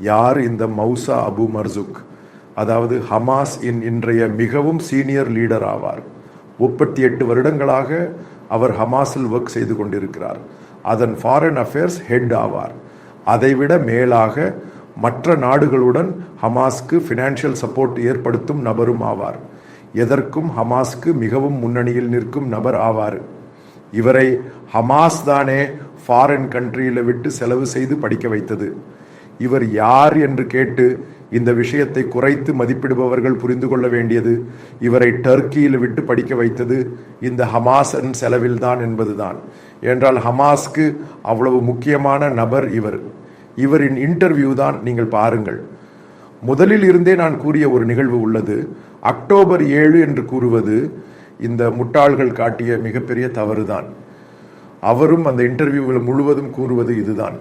யார் இந்த மௌசா அபு மர்சுக்? அதாவது ஹமாஸ் இன் இன்றைய மிகவும் சீனியர் லீடர் ஆவார். முப்பத்தி எட்டு வருடங்களாக அவர் ஹமாஸில் ஒர்க் செய்து கொண்டிருக்கிறார். அதன் ஃபாரின் அஃபேர்ஸ் ஹெட் ஆவார். அதைவிட மேலாக மற்ற நாடுகளுடன் ஹமாஸ்க்கு ஃபினான்ஷியல் சப்போர்ட் ஏற்படுத்தும் நபரும் ஆவார். எதற்கும் ஹமாஸ்க்கு மிகவும் முன்னணியில் நிற்கும் நபர் ஆவார். இவரை ஹமாஸ் தானே ஃபாரின் கண்ட்ரியில் விட்டு செலவு செய்து படிக்க வைத்தது. இவர் யார் என்று கேட்டு இந்த விஷயத்தை குறைத்து மதிப்பிடுபவர்கள் புரிந்து கொள்ள வேண்டியது. இவரை டர்க்கியில் விட்டு படிக்க வைத்தது இந்த ஹமாஸன் செலவில்தான் என்பதுதான். என்றால் ஹமாஸ்க்கு அவ்வளவு முக்கியமான நபர் இவர். இவரின் இன்டர்வியூ தான் நீங்கள் பாருங்கள். முதலில் இருந்தே நான் கூறிய ஒரு நிகழ்வு உள்ளது. அக்டோபர் ஏழு என்று கூறுவது இந்த முட்டாள்கள் காட்டிய மிகப்பெரிய தவறுதான். அவரும் அந்த இன்டர்வியூவில் முழுவதும் கூறுவது இதுதான்.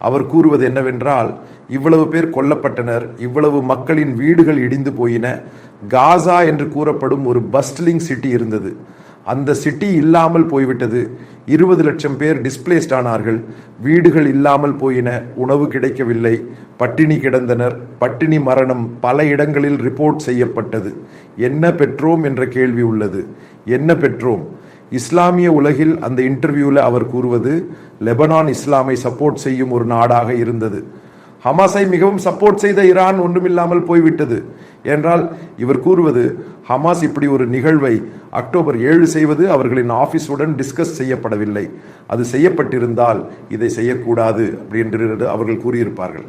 அவர் கூறுவது என்னவென்றால் இவ்வளவு பேர் கொல்லப்பட்டனர் இவ்வளவு மக்களின் வீடுகள் இடிந்து போயின. காசா என்று கூறப்படும் ஒரு பஸ்ட்லிங் சிட்டி இருந்தது. அந்த சிட்டி இல்லாமல் போய்விட்டது. இருபது லட்சம் பேர் டிஸ்பிளேஸ்ட் ஆனார்கள். வீடுகள் இல்லாமல் போயின. உணவு கிடைக்கவில்லை. பட்டினி கிடந்தனர். பட்டினி மரணம் பல இடங்களில் ரிப்போர்ட் செய்யப்பட்டது. என்ன பெற்றோம் என்ற கேள்வி உள்ளது. என்ன பெற்றோம்? இஸ்லாமிய உலகில் அந்த இன்டர்வியூவில் அவர் கூறுவது லெபனான் இஸ்லாமை சப்போர்ட் செய்யும் ஒரு நாடாக இருந்தது. ஹமாஸை மிகவும் சப்போர்ட் செய்த ஈரான் ஒன்றுமில்லாமல் போய்விட்டது. என்றால் இவர் கூறுவது ஹமாஸ் இப்படி ஒரு நிகழ்வை அக்டோபர் ஏழு செய்வது அவர்களின் ஆஃபீஸுடன் டிஸ்கஸ் செய்யப்படவில்லை. அது செய்யப்பட்டிருந்தால் இதை செய்யக்கூடாது. அப்படி என்று அவர்கள் கூறியிருப்பார்கள்.